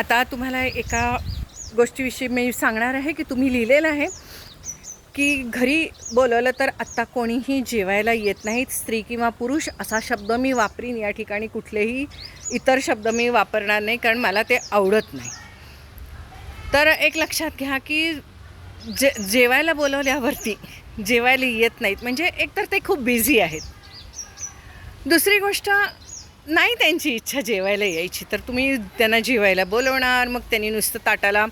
आता तुम्हाला एका गोष्टीविषयी मी सांगणार आहे की तुम्ही लिहिलेलं आहे की घरी बोलवलं तर आत्ता कोणीही जेवायला येत नाहीत. स्त्री किंवा पुरुष असा शब्द मी वापरीन. या ठिकाणी कुठलेही इतर शब्द मी वापरणार नाही कारण मला ते आवडत नाही. तर एक लक्षात घ्या की जे जेवायला बोलवल्यावरती जेवायला येत नाहीत. म्हणजे एकतर ते खूप बिझी आहेत. दुसरी गोष्ट नाही त्यांची इच्छा जेवायला यायची तर तुम्ही त्यांना जेवायला बोलवणार मग त्यांनी नुसतं ताटाला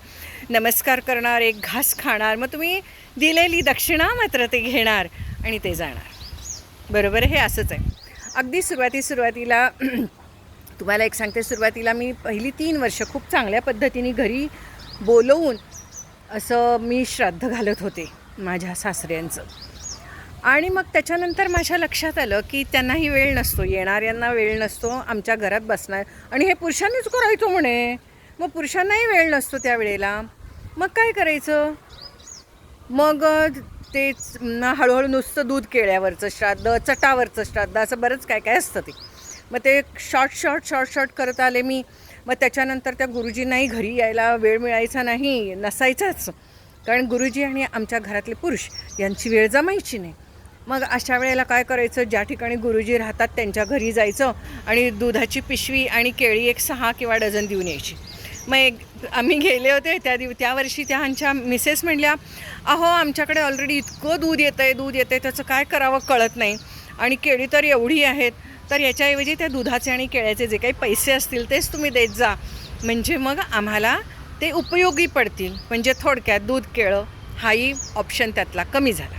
नमस्कार करणार एक घास खाणार मग तुम्ही दिलेली दक्षिणा मात्र ते घेणार आणि ते जाणार. बरोबर? हे असंच आहे. अगदी सुरुवाती सुरुवातीला तुम्हाला एक सांगते सुरुवातीला मी पहिली तीन वर्ष खूप चांगल्या पद्धतीने घरी बोलवून असं मी श्राद्ध घालत होते माझ्या सासऱ्यांचं. आणि मग त्याच्यानंतर माझ्या लक्षात आलं की त्यांनाही वेळ नसतो येणाऱ्यांना वेळ नसतो आमच्या घरात बसणार. आणि हे पुरुषांनीच करायचो म्हणे. मग पुरुषांनाही वेळ नसतो त्यावेळेला मग काय करायचं? मग तेच हळूहळू नुसतं दूध केळ्यावरचं श्राद्ध चटावरचं श्राद्ध असं बरंच काय काय असतं ते. मग ते शॉर्ट शॉर्ट शॉर्ट शॉर्ट करत आले मी. मग त्याच्यानंतर त्या गुरुजींनाही घरी यायला वेळ मिळायचा नाही नसायचाच. कारण गुरुजी आणि आमच्या घरातले पुरुष यांची वेळ जमायची नाही. मग अशा वेळेला काय करायचं? ज्या ठिकाणी गुरुजी राहतात त्यांच्या घरी जायचं आणि दुधाची पिशवी आणि केळी एक सहा किंवा डझन देऊन यायची. मग एक आम्ही गेले होते त्या दिव त्या वर्षी त्या आमच्या मिसेस म्हणल्या अहो आमच्याकडे ऑलरेडी इतकं दूध येतं आहे दूध येतं आहे त्याचं काय करावं कळत नाही. आणि केळी तर एवढी आहेत तर याच्याऐवजी त्या दुधाचे आणि केळ्याचे जे काही पैसे असतील तेच तुम्ही देत जा. म्हणजे मग आम्हाला ते उपयोगी पडतील. म्हणजे थोडक्यात दूध केळं हाही ऑप्शन त्यातला कमी झाला.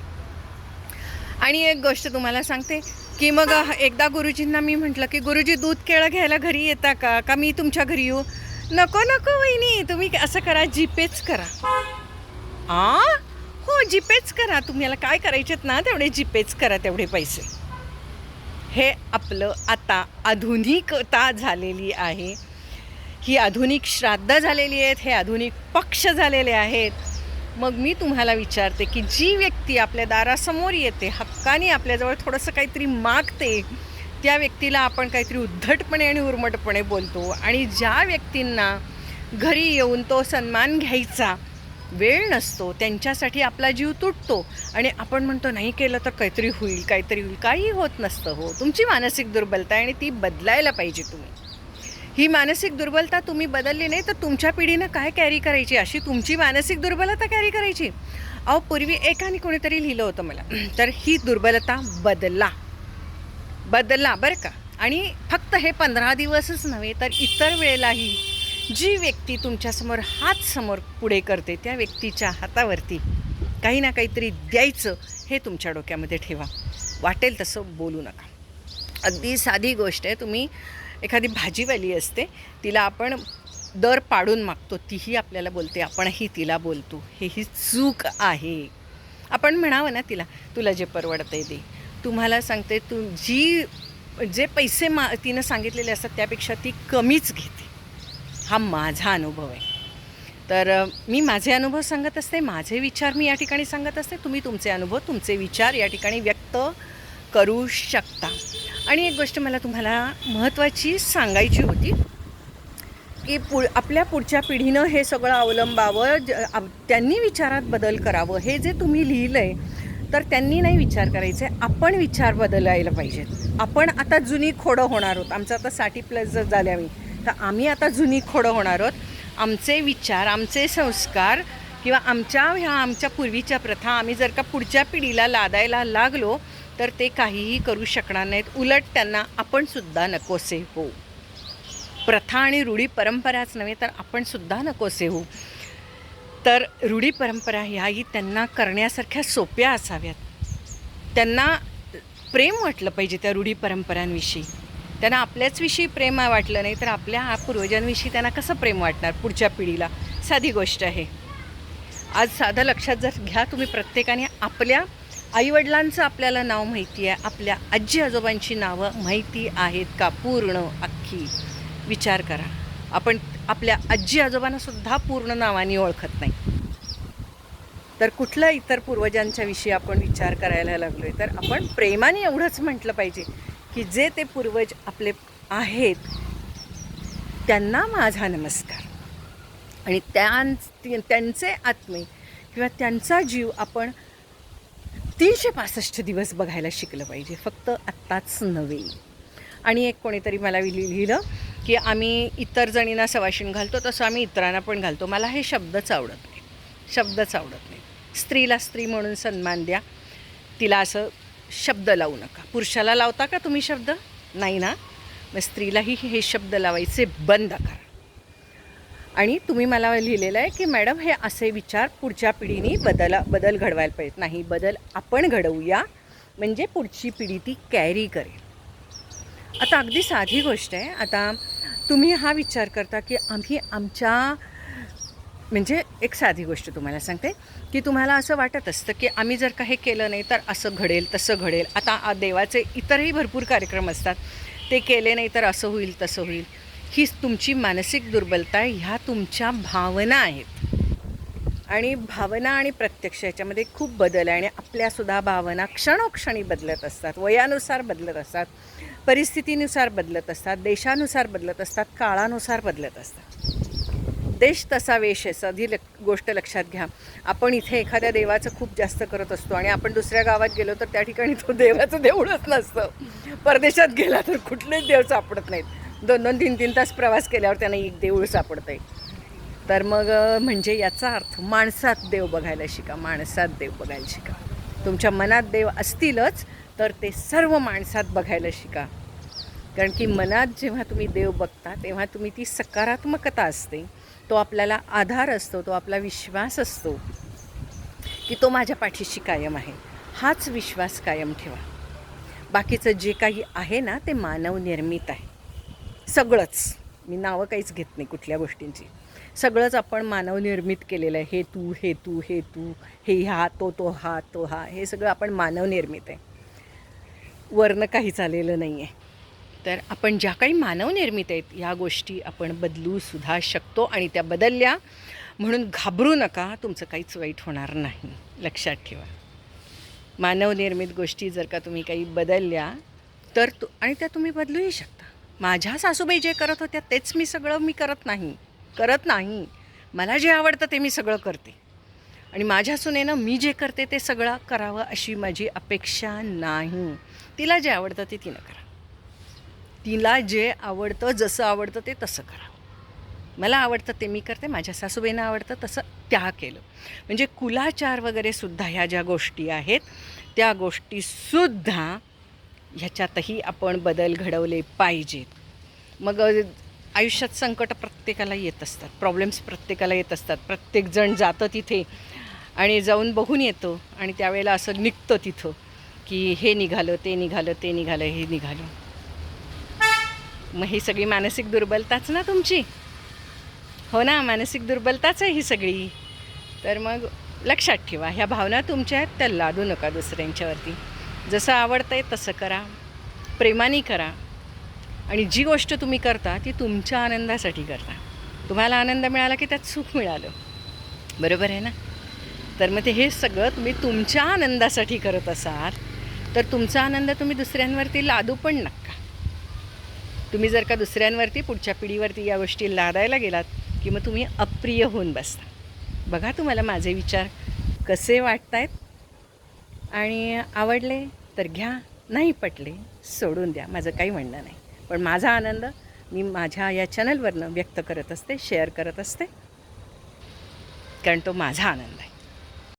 आणि एक गोष्ट तुम्हाला सांगते की मग एकदा गुरुजींना मी म्हटलं की गुरुजी दूध केळं घ्यायला घरी येता का? का मी तुमच्या घरी येऊ? नको नको वहिनी तुम्ही असं करा जीपेच करा. आ? हो जीपेच करा. तुम्हाला काय करायचेत ना तेवढे जीपेच करा तेवढे पैसे. हे आपलं आता आधुनिकता झालेली आहे. ही आधुनिक श्राद्ध झालेली आहेत हे आधुनिक पक्ष झालेले आहेत. मग मी तुम्हाला विचारते की जी व्यक्ती आपल्या दारासमोर येते हक्काने आपल्याजवळ थोडंसं काहीतरी मागते त्या व्यक्तीला आपण काहीतरी उद्धटपणे आणि उर्मटपणे बोलतो. आणि ज्या व्यक्तींना घरी येऊन तो सन्मान घ्यायचा वेळ नसतो त्यांच्यासाठी आपला जीव तुटतो. आणि आपण म्हणतो नाही केलं तर काहीतरी होईल काहीतरी होईल. काही होत नसतं हो. तुमची मानसिक दुर्बलता आहे आणि ती बदलायला पाहिजे तुम्ही. ही मानसिक दुर्बलता तुम्ही बदलली नाही तर तुमच्या पिढीनं काय कॅरी करायची? अशी तुमची मानसिक दुर्बलता कॅरी करायची? अहो पूर्वी एकाने कोणीतरी लिहिलं होतं मला. तर ही दुर्बलता बदला. बदला बरं का. आणि फक्त हे पंधरा दिवसच नव्हे तर इतर वेळेलाही जी व्यक्ती तुमच्यासमोर हात समोर पुढे करते त्या व्यक्तीच्या हातावरती काही ना काहीतरी द्यायचं हे तुमच्या डोक्यामध्ये ठेवा. वाटेल तसं बोलू नका. अगदी साधी गोष्ट आहे तुम्ही एखादी भाजीवाली असते तिला आपण दर पाडून मागतो तीही आपल्याला बोलते आपणही तिला बोलतो हे ही चूक आहे. आपण म्हणावं ना तिला तुला जे परवडतं दे. तुम्हाला सांगते तू जी जे पैसे मा तिनं सांगितलेले असतात त्यापेक्षा ती कमीच घेते. हा माझा अनुभव आहे. तर मी माझे अनुभव सांगत असते माझे विचार मी या ठिकाणी सांगत असते तुम्ही तुमचे अनुभव तुमचे विचार या ठिकाणी व्यक्त करू शकता. आणि एक गोष्ट मला तुम्हाला महत्त्वाची सांगायची होती की पु आपल्या पुढच्या पिढीनं हे सगळं अवलंबावं ज त्यांनी विचारात बदल करावं हे जे तुम्ही लिहिलं आहे तर त्यांनी नाही विचार करायचे. आपण विचार बदलायला पाहिजेत. आपण आता जुनी खोडं होणार आहोत. आमचं आता साठी प्लस जर झाले आम्ही तर आम्ही आता जुनी खोडं होणार आहोत. आमचे विचार आमचे संस्कार किंवा आमच्या ह्या आमच्या पूर्वीच्या प्रथा आम्ही जर का पुढच्या पिढीला लादायला लागलो तर ते काहीही करू शकणार नाहीत. उलट त्यांना आपणसुद्धा नकोसे हो. प्रथा आणि रूढी परंपराच नव्हे तर आपणसुद्धा नकोसे हो. तर रूढी परंपरा ह्याही त्यांना करण्यासारख्या सोप्या असाव्यात. त्यांना प्रेम वाटलं पाहिजे त्या रूढी परंपरांविषयी. त्यांना आपल्याचविषयी प्रेम वाटलं नाही तर आपल्या पूर्वजांविषयी त्यांना कसं प्रेम वाटणार पुढच्या पिढीला? साधी गोष्ट आहे. आज साधं लक्षात जर घ्या तुम्ही प्रत्येकाने आपल्या आईवडिलांचं आपल्याला नाव माहिती आहे आपल्या आजी आजोबांची नावं माहिती आहेत का? पूर्ण अख्खी. विचार करा. आपण आपल्या आजी आजोबांनासुद्धा पूर्ण नावाने ओळखत नाही. तर कुठल्या इतर पूर्वजांच्या विषयी आपण विचार करायला लागलो आहे तर आपण प्रेमाने एवढंच म्हटलं पाहिजे की जे ते पूर्वज आपले आहेत त्यांना माझा नमस्कार. आणि त्यां त्यांचे आत्मे किंवा त्यांचा जीव आपण तीनशे पासष्ट दिवस बघायला शिकलं पाहिजे फक्त आत्ताच नव्हे. आणि एक कोणीतरी मला लिहिलं की आम्ही इतर जणींना सवाशीण घालतो तसं आम्ही इतरांना पण घालतो. मला हे शब्दच आवडत नाही. शब्दच आवडत नाही. स्त्रीला स्त्री म्हणून सन्मान द्या. तिला असं शब्द लावू नका. पुरुषाला लावता का तुम्ही शब्द? नाही ना? मग स्त्रीलाही हे शब्द लावायचे बंद करा. आणि तुम्ही मला लिहिलेलं आहे की मॅडम हे असे विचार पुढच्या पिढीने बदला बदल घडवायला पाहिजेत. नाही बदल आपण घडवूया. म्हणजे पुढची पिढी ती कॅरी करेल. आता अगदी साधी गोष्ट आहे. आता तुम्ही हा विचार करता की आम्ही आमच्या म्हणजे एक साधी गोष्ट तुम्हाला सांगते की तुम्हाला असं वाटत असतं की आम्ही जर का हे केलं नाही तर असं घडेल तसं घडेल. आता देवाचे इतरही भरपूर कार्यक्रम असतात. ते केले नाही तर असं होईल तसं होईल. ही तुमची मानसिक दुर्बलता ह्या तुमच्या भावना आहेत. आणि भावना आणि प्रत्यक्ष याच्यामध्ये खूप बदल आहे आणि आपल्यासुद्धा भावना क्षणोक्षणी बदलत असतात वयानुसार बदलत असतात परिस्थितीनुसार बदलत असतात देशानुसार बदलत असतात काळानुसार बदलत असतात. देश तसा वेश आहे साधी ल गोष्ट लक्षात घ्या. आपण इथे एखाद्या देवाचं खूप जास्त करत असतो आणि आपण दुसऱ्या गावात गेलो तर त्या ठिकाणी तो देवाचं देऊळच नसतं. परदेशात गेला तर कुठलेच देव सापडत नाहीत. दोन दोन तीन तीन तास प्रवास केल्यावर त्यांना एक देऊळ सापडतं आहे तर मग म्हणजे याचा अर्थ माणसात देव बघायला शिका माणसात देव बघायला शिका. तुमच्या मनात देव असतीलच तर ते सर्व माणसात बघायला शिका. कारण की मनात जेव्हा तुम्ही देव बघता तेव्हा तुम्ही ती सकारात्मकता असते. तो आपल्याला आधार असतो तो आपला विश्वास असतो की तो माझ्या पाठीशी कायम आहे. हाच विश्वास कायम ठेवा. बाकीचं जे काही आहे ना ते मानवनिर्मित आहे. सगळंच. मी नावं काहीच घेत नाही कुठल्या गोष्टींची. सगळंच आपण मानवनिर्मित केलेलं आहे. हे तू हे तू हे तू हे हा तो तो हा तो हा हे सगळं आपण मानवनिर्मित आहे. वरनं काही चाललेलं नाही आहे तर आपण ज्या काही मानवनिर्मित आहेत ह्या गोष्टी आपण बदलू सुद्धा शकतो आणि त्या बदलल्या म्हणून घाबरू नका. तुमचं काहीच वाईट होणार नाही. लक्षात ठेवा. मानवनिर्मित गोष्टी जर का तुम्ही काही बदलल्या तर तु आणि त्या तुम्ही बदलूही शकता. माझ्या सासूबाई जे करत होत्या तेच मी सगळं मी करत नाही. करत नाही. मला जे आवडतं ते मी सगळं करते. आणि माझ्या सुनेनं मी जे करते ते सगळं करावं अशी माझी अपेक्षा नाही. तिला जे आवडतं ते तिनं करा. तिला जे आवडतं जसं आवडतं ते तसं करा. मला आवडतं ते मी करते माझ्या सासूबाईंना आवडतं तसं त्या केलं. म्हणजे कुलाचार वगैरे सुद्धा ह्या ज्या गोष्टी आहेत त्या गोष्टीसुद्धा ह्याच्यातही आपण बदल घडवले पाहिजेत. मग आयुष्यात संकट प्रत्येकाला येत असतात प्रॉब्लेम्स प्रत्येकाला येत असतात. प्रत्येकजण जातं तिथे आणि जाऊन बघून येतो आणि त्यावेळेला असं निघतं तिथं की हे निघालं ते निघालं ते निघालं हे निघालं. मग ही सगळी मानसिक दुर्बलताच ना तुमची? हो ना मानसिक दुर्बलताच आहे ही सगळी. तर मग लक्षात ठेवा ह्या भावना तुमच्या आहेत त्या लादू नका दुसऱ्यांच्यावरती. जसं आवडतं आहे तसं करा. प्रेमाने करा. आणि जी गोष्ट तुम्ही करता ती तुमच्या आनंदासाठी करता. तुम्हाला आनंद मिळाला की त्यात सुख मिळालं. बरोबर आहे ना? तर मग ते हे सगळं तुम्ही तुमच्या आनंदासाठी करत असाल तर तुमचा आनंद तुम्ही दुसऱ्यांवरती लादू पण नका. तुम्ही जर का दुसऱ्यांवरती पुढच्या पिढीवरती या गोष्टी लादायला गेलात की मग तुम्ही अप्रिय होऊन बसता. बघा तुम्हाला माझे विचार कसे वाटत आहेत आणि आवडले तर घ्या नाही पटले सोडून द्या माझं काही म्हणणं नाही. पण माझा आनंद मी माझ्या या चॅनलवरनं व्यक्त करत असते शेअर करत असते कारण तो माझा आनंद आहे.